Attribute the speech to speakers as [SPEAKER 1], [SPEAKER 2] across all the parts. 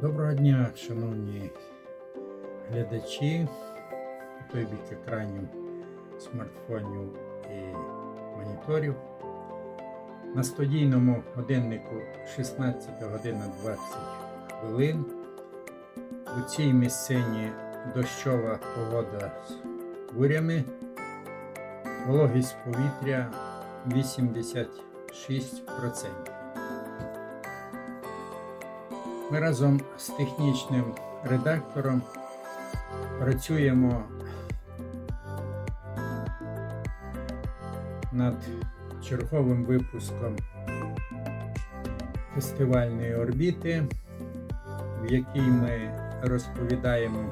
[SPEAKER 1] Доброго дня, шановні глядачі, по той бік екранів смартфонів і моніторів. На студійному годиннику 16 година 20 хвилин. У цій місцині дощова погода з бурями, вологість повітря 86%. Ми разом з технічним редактором працюємо над черговим випуском фестивальної орбіти, в якій ми розповідаємо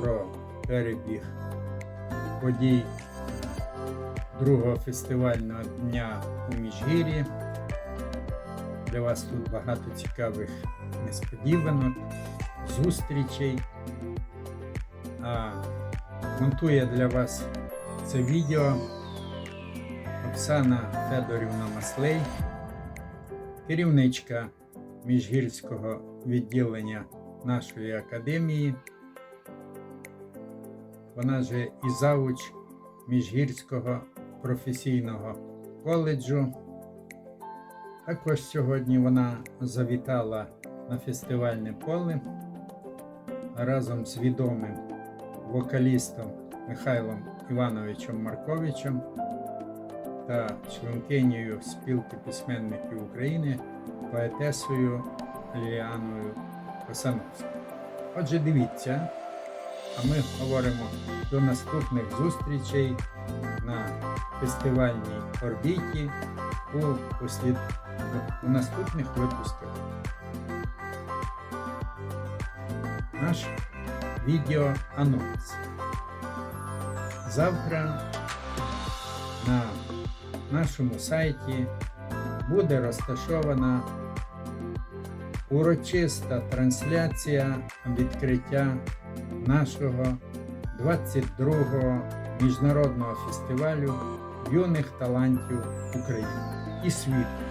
[SPEAKER 1] про перебіг подій другого фестивального дня у Міжгір'ї. Для вас тут багато цікавих несподіванок, зустрічей. А монтує для вас це відео Оксана Федорівна Маслей, керівничка міжгірського відділення нашої академії. Вона же і завуч Міжгірського професійного коледжу. Також сьогодні вона завітала на фестивальне поле разом з відомим вокалістом Михайлом Івановичем Марковичем та членкинею спілки письменників України поетесою Ліліаною Косановською. Отже, дивіться, а ми говоримо до наступних зустрічей на фестивальній орбіті у, послід... у наступних випусках. Наш відеоанонс. Завтра на нашому сайті буде розташована урочиста трансляція відкриття нашого 22-го міжнародного фестивалю юних талантів України і світу.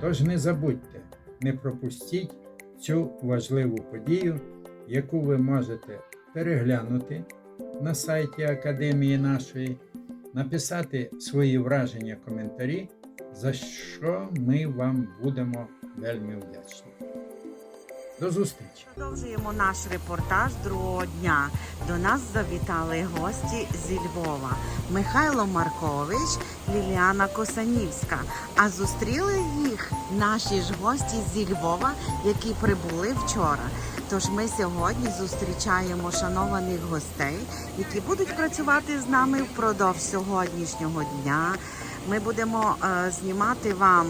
[SPEAKER 1] Тож не забудьте, не пропустіть цю важливу подію, яку ви можете переглянути на сайті Академії нашої, написати свої враження, коментарі, за що ми вам будемо вельми вдячні. До зустрічі!
[SPEAKER 2] Продовжуємо наш репортаж другого дня. До нас завітали гості зі Львова Михайло Маркович, Ліліана Косанівська. А зустріли їх наші ж гості зі Львова, які прибули вчора. Тож ми сьогодні зустрічаємо шанованих гостей, які будуть працювати з нами впродовж сьогоднішнього дня. Ми будемо е, знімати вам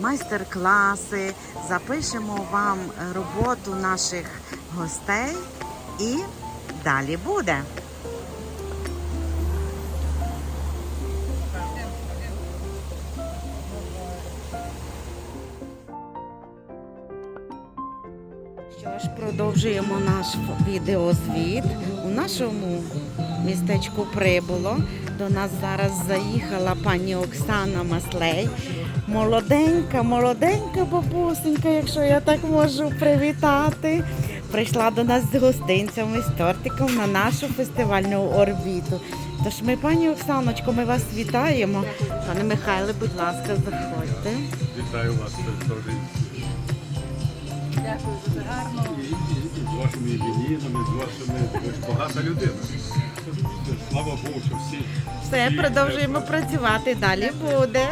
[SPEAKER 2] майстер-класи, запишемо вам роботу наших гостей і далі буде. Що ж, продовжуємо наш відеозвіт. У нашому містечку прибуло. До нас зараз заїхала пані Оксана Маслей. Молоденька, молоденька бабусенька, якщо я так можу привітати. Прийшла до нас з гостинцями, з тортиком на нашу фестивальну орбіту. Тож ми, пані Оксаночко, ми вас вітаємо. Пане Михайле, будь ласка, заходьте.
[SPEAKER 3] Вітаю вас теж
[SPEAKER 4] Дякую дуже гарно.
[SPEAKER 3] і, і, і з вашими іменинами, з вашими ви ж багата людина. Слава Богу, що всі
[SPEAKER 2] Все,
[SPEAKER 3] всі,
[SPEAKER 2] продовжуємо працювати. Далі буде.